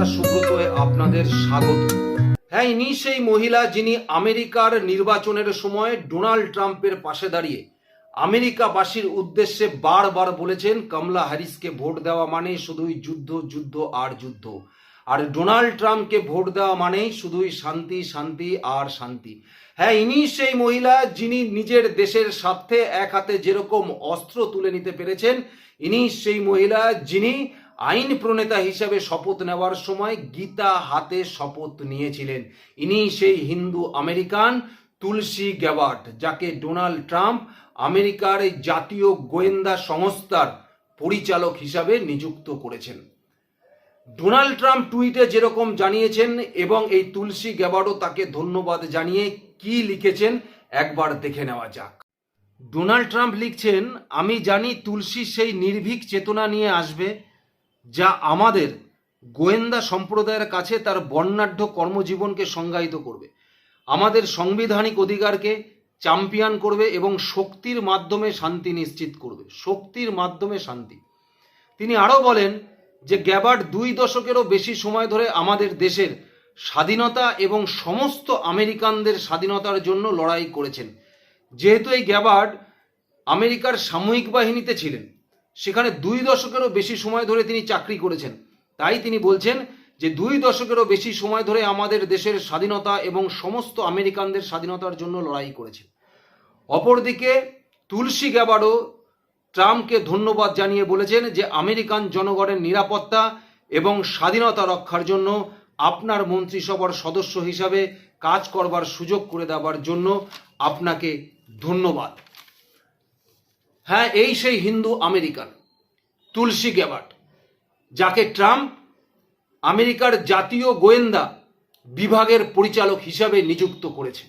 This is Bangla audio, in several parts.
সোজা সুব্রত আপনাদের স্বাগত। হ্যাঁ ইনি সেই মহিলা যিনি আমেরিকার নির্বাচনের সময় ডোনাল্ড ট্রাম্পের পাশে দাঁড়িয়ে আমেরিকাবাসীর উদ্দেশ্যে বারবার বলেছেন, কমলা হ্যারিসকে ভোট দেওয়া মানে শুধুই যুদ্ধ যুদ্ধ আর যুদ্ধ। আর ডোনাল্ড ট্রাম্পকে ভোট দেওয়া মানেই শুধুই শান্তি শান্তি আর শান্তি। হ্যাঁ ইনি সেই মহিলা যিনি নিজের দেশের স্বার্থে এক হাতে যেরকম অস্ত্র তুলে নিতে পেরেছেন, ইনি সেই মহিলা যিনি আইন প্রণেতা হিসাবে শপথ নেওয়ার সময় গীতা হাতে শপথ নিয়েছিলেন। ইনি সেই হিন্দু আমেরিকান তুলসী গ্যাবার্ট যাকে ডোনাল্ড ট্রাম্প আমেরিকার জাতীয় গোয়েন্দা সংস্থার পরিচালক হিসাবে নিযুক্ত করেছেন। ডোনাল্ড ট্রাম্প টুইটে যেরকম জানিয়েছেন এবং এই তুলসী গ্যাবার্ডও তাকে ধন্যবাদ জানিয়ে কি লিখেছেন একবার দেখে নেওয়া যাক। ডোনাল্ড ট্রাম্প লিখছেন, আমি জানি তুলসী সেই নির্ভীক চেতনা নিয়ে আসবে যা আমাদের গোয়েন্দা সম্প্রদায়ের কাছে তার বর্ণাঢ্য কর্মজীবনকে সংজ্ঞায়িত করবে। আমাদের সাংবিধানিক অধিকারকে চ্যাম্পিয়ন করবে এবং শক্তির মাধ্যমে শান্তি নিশ্চিত করবে। শক্তির মাধ্যমে শান্তি। তিনি আরও বলেন যে গ্যাবার্ড দুই দশকেরও বেশি সময় ধরে আমাদের দেশের স্বাধীনতা এবং সমস্ত আমেরিকানদের স্বাধীনতার জন্য লড়াই করেছেন। যেহেতু এই গ্যাবার্ড আমেরিকার সাময়িক বাহিনীতে ছিলেন সেখানে দুই দশকেরও বেশি সময় ধরে তিনি চাকরি করেছেন। তাই তিনি বলছেন যে দুই দশকেরও বেশি সময় ধরে আমাদের দেশের স্বাধীনতা এবং সমস্ত আমেরিকানদের স্বাধীনতার জন্য লড়াই করেছেন। অপরদিকে তুলসী গ্যাবার্ডও ট্রাম্পকে ধন্যবাদ জানিয়ে বলেছেন যে আমেরিকান জনগণের নিরাপত্তা এবং স্বাধীনতা রক্ষার জন্য আপনার মন্ত্রিসভার সদস্য হিসাবে কাজ করবার সুযোগ করে দেওয়ার জন্য আপনাকে ধন্যবাদ। হ্যাঁ এই সেই হিন্দু আমেরিকান, তুলসী গ্যাবার্ট যাকে ট্রাম্প আমেরিকার জাতীয় গোয়েন্দা বিভাগের পরিচালক হিসাবে নিযুক্ত করেছে।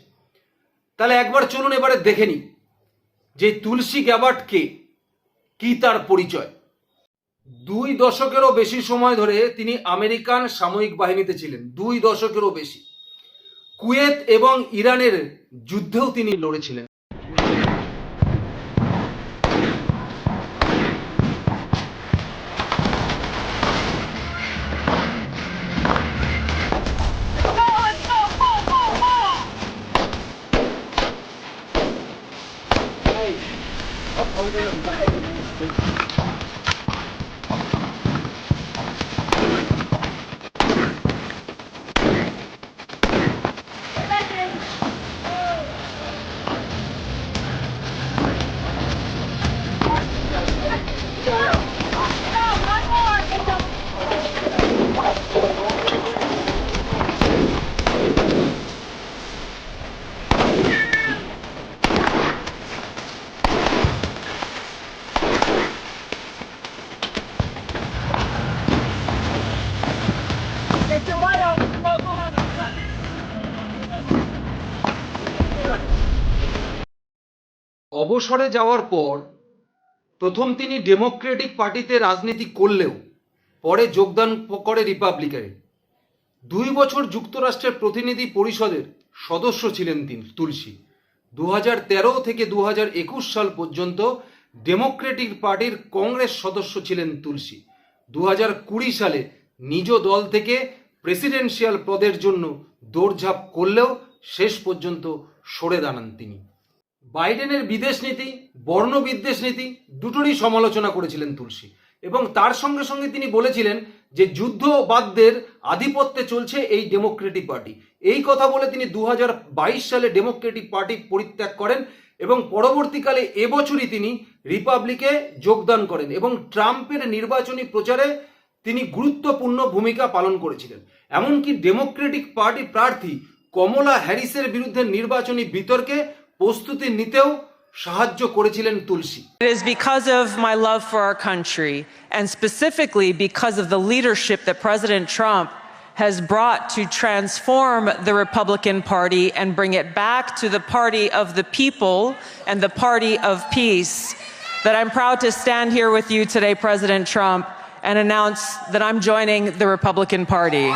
তাহলে একবার চলুন এবারে দেখে নিই যে তুলসী গ্যাবার্ট কে কি তার পরিচয়। দুই দশকেরও বেশি সময় ধরে তিনি আমেরিকান সামরিক বাহিনীতে ছিলেন, দুই দশকেরও বেশি। কুয়েত এবং ইরানের যুদ্ধেও তিনি লড়েছিলেন। はい。অবসরে যাওয়ার পর প্রথম তিনি ডেমোক্রেটিক পার্টিতে রাজনীতি করলেও পরে যোগদান করে রিপাবলিকানে দুই বছর যুক্তরাষ্ট্রের প্রতিনিধি পরিষদের সদস্য ছিলেন তিনি তুলসী। দু তেরো থেকে দু একুশ সাল পর্যন্ত ডেমোক্রেটিক পার্টির কংগ্রেস সদস্য ছিলেন তুলসী। দু কুড়ি সালে নিজ দল থেকে প্রেসিডেন্সিয়াল পদের জন্য দৌড়ঝাঁপ করলেও শেষ পর্যন্ত সরে দাঁড়ান তিনি। বাইডেনের বিদেশ নীতি, বর্ণ বিদ্বেষ নীতি দুটোরই সমালোচনা করেছিলেন তুলসী। এবং তার সঙ্গে সঙ্গে তিনি বলেছিলেন যে যুদ্ধবাদদের আধিপত্যে চলছে এই ডেমোক্রেটিক পার্টি। এই কথা বলে তিনি দু হাজার বাইশ সালে ডেমোক্রেটিক পার্টি পরিত্যাগ করেন এবং পরবর্তীকালে এবছরই তিনি রিপাবলিকে যোগদান করেন এবং ট্রাম্পের নির্বাচনী প্রচারে তিনি গুরুত্বপূর্ণ ভূমিকা পালন করেছিলেন। এমনকি ডেমোক্রেটিক পার্টি প্রার্থী কমলা হ্যারিসের বিরুদ্ধে নির্বাচনী বিতর্কে প্রস্তুতি নিতেও সাহায্য করেছিলেন তুলসী It is because of my love for our country, and specifically because of the leadership that President Trump has brought to transform the Republican Party and bring it back to the party of the people and the party of peace, that I'm proud to stand here with you today, President Trump, and announce that I'm joining the Republican Party.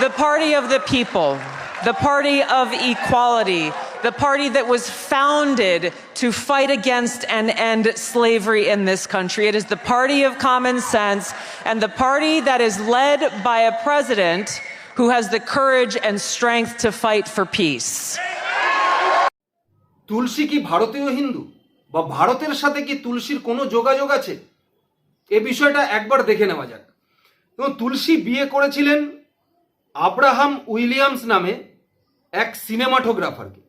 The party of the people, the party of equality, the party that was founded to fight against and end slavery in this country. It is the party of common sense and the party that is led by a president who has the courage and strength to fight for peace. তুলসী কি ভারতীয় হিন্দু বা ভারতের সাথে কি তুলসীর কোনো যোগাযোগ আছে এ বিষয়টা একবার দেখে নেওয়া যাক এবং তুলসী বিয়ে করেছিলেন আব্রাহাম উইলিয়ামস নামে এক সিনেমাটোগ্রাফারকে।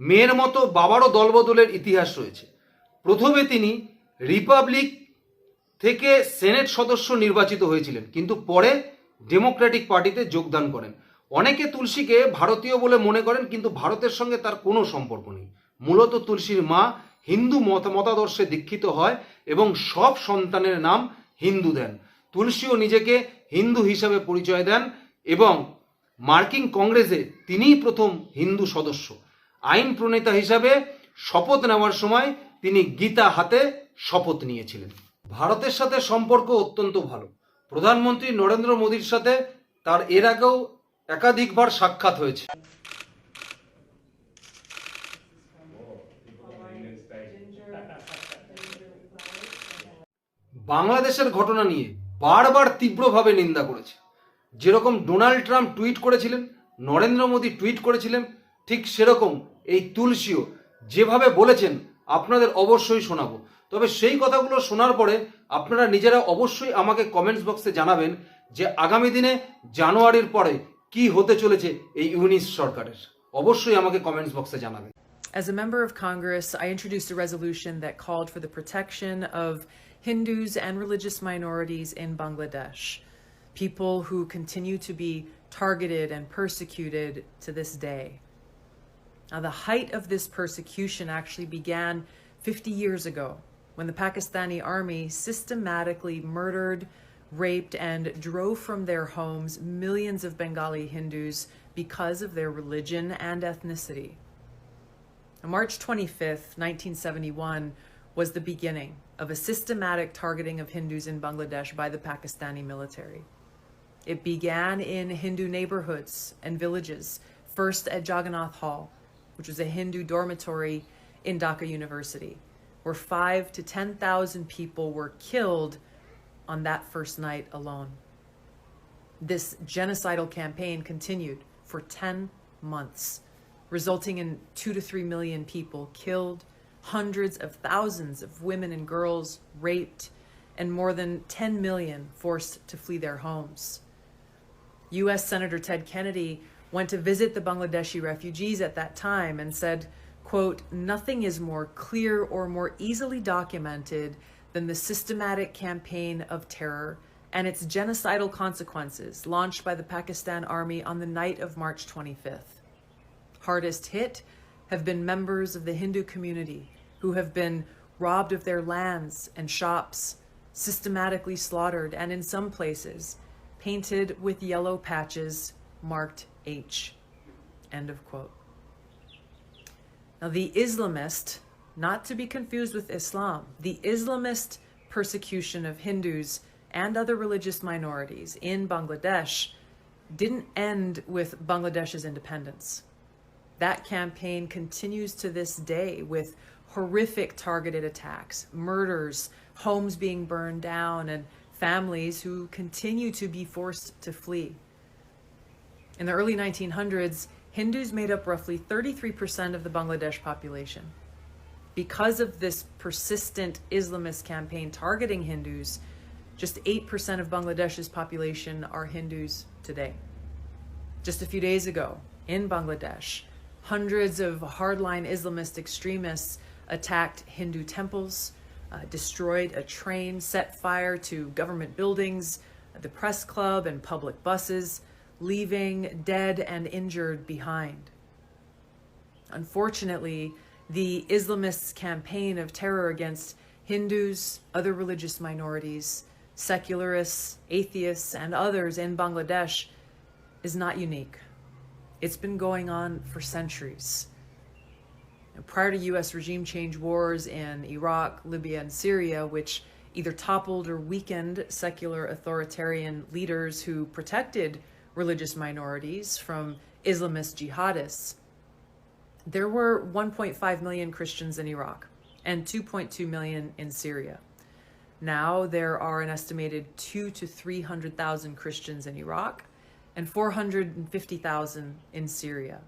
মেয়ের মতো বাবারও দলবদলের ইতিহাস রয়েছে। প্রথমে তিনি রিপাবলিক থেকে সেনেট সদস্য নির্বাচিত হয়েছিলেন, কিন্তু পরে ডেমোক্রেটিক পার্টিতে যোগদান করেন। অনেকে তুলসীকে ভারতীয় বলে মনে করেন, কিন্তু ভারতের সঙ্গে তার কোনো সম্পর্ক নেই। মূলত তুলসীর মা হিন্দু মত মতাদর্শে দীক্ষিত হয় এবং সব সন্তানের নাম হিন্দু দেন। তুলসীও নিজেকে হিন্দু হিসাবে পরিচয় দেন। এবং মার্কিন কংগ্রেসে তিনিই প্রথম হিন্দু সদস্য। আইন প্রণেতা হিসাবে শপথ নেওয়ার সময় তিনি গীতা হাতে শপথ নিয়েছিলেন। ভারতের সাথে সম্পর্ক অত্যন্ত ভালো। প্রধানমন্ত্রী নরেন্দ্র মোদীর সাথে তার এর আগেও একাধিকবার সাক্ষাৎ হয়েছে। বাংলাদেশের ঘটনা নিয়ে বারবার তীব্রভাবে নিন্দা করেছে। যেরকম ডোনাল্ড ট্রাম্প টুইট করেছিলেন নরেন্দ্র মোদী টুইট করেছিলেন ঠিক সেরকম এই তুলসীও যেভাবে বলেছেন আপনাদের অবশ্যই শোনাবো। তবে সেই কথাগুলো শোনার পরে আপনারা নিজেরা অবশ্যই আমাকে কমেন্টস বক্সে জানাবেন যে আগামী দিনে জানুয়ারির পরে কি হতে চলেছে এই ইউনিস সরকারের। অবশ্যই আমাকে কমেন্টস বক্সে জানাবেন। As a member of Congress, I introduced a resolution that called for the protection of Hindus and religious minorities in Bangladesh, people who continue to be targeted and persecuted to this day. Now, the height of this persecution actually began 50 years ago when the Pakistani army systematically murdered, raped, and drove from their homes millions of Bengali Hindus because of their religion and ethnicity. March 25th, 1971, was the beginning of a systematic targeting of Hindus in Bangladesh by the Pakistani military. It began in Hindu neighborhoods and villages, first at Jagannath Hall, which was a Hindu dormitory in Dhaka University, where five to 10,000 people were killed on that first night alone. This genocidal campaign continued for 10 months resulting in two to three million people killed, hundreds of thousands of women and girls raped, and more than 10 million forced to flee their homes. US Senator Ted Kennedy went to visit the Bangladeshi refugees at that time and said, quote, nothing is more clear or more easily documented than the systematic campaign of terror and its genocidal consequences launched by the Pakistan Army on the night of March 25th hardest hit have been members of the Hindu community who have been robbed of their lands and shops, systematically slaughtered, and in some places painted with yellow patches marked H. End of quote. Now, the Islamist, not to be confused with Islam, the Islamist persecution of Hindus and other religious minorities in Bangladesh didn't end with Bangladesh's independence. That campaign continues to this day with horrific targeted attacks, murders, homes being burned down, and families who continue to be forced to flee. In the early 1900s, Hindus made up roughly 33% of the Bangladesh population. Because of this persistent Islamist campaign targeting Hindus, just 8% of Bangladesh's population are Hindus today. Just a few days ago, in Bangladesh, hundreds of hardline Islamist extremists attacked Hindu temples, uh, destroyed a train, set fire to government buildings, the press club, and public buses, leaving dead and injured behind. Unfortunately, the Islamists' campaign of terror against Hindus, other religious minorities, secularists, atheists, and others in Bangladesh is not unique. It's been going on for centuries. Prior to US regime change wars in Iraq, Libya, and Syria, which either toppled or weakened secular authoritarian leaders who protected religious minorities from Islamist jihadists. There were 1.5 million Christians in Iraq and 2.2 million in Syria. Now there are an estimated two to 300,000 Christians in Iraq and 450,000 in Syria.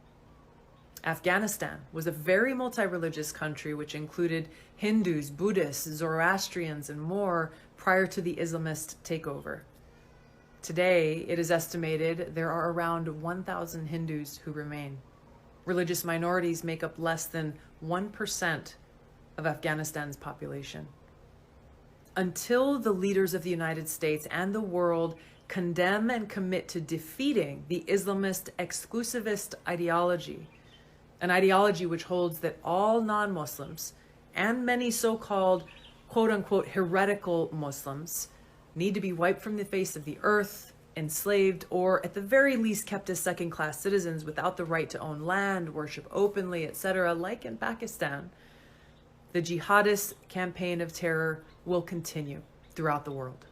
Afghanistan was a very multi religious country which included Hindus, Buddhists, Zoroastrians, and more prior to the Islamist takeover. Today, it is estimated there are around 1,000 Hindus who remain. Religious minorities make up less than 1% of Afghanistan's population. Until the leaders of the United States and the world condemn and commit to defeating the Islamist exclusivist ideology, an ideology which holds that all non Muslims and many so called quote unquote heretical Muslims need to be wiped from the face of the earth, enslaved, or at the very least kept as second class citizens without the right to own land, worship openly, etc., like in Pakistan, the jihadist campaign of terror will continue throughout the world.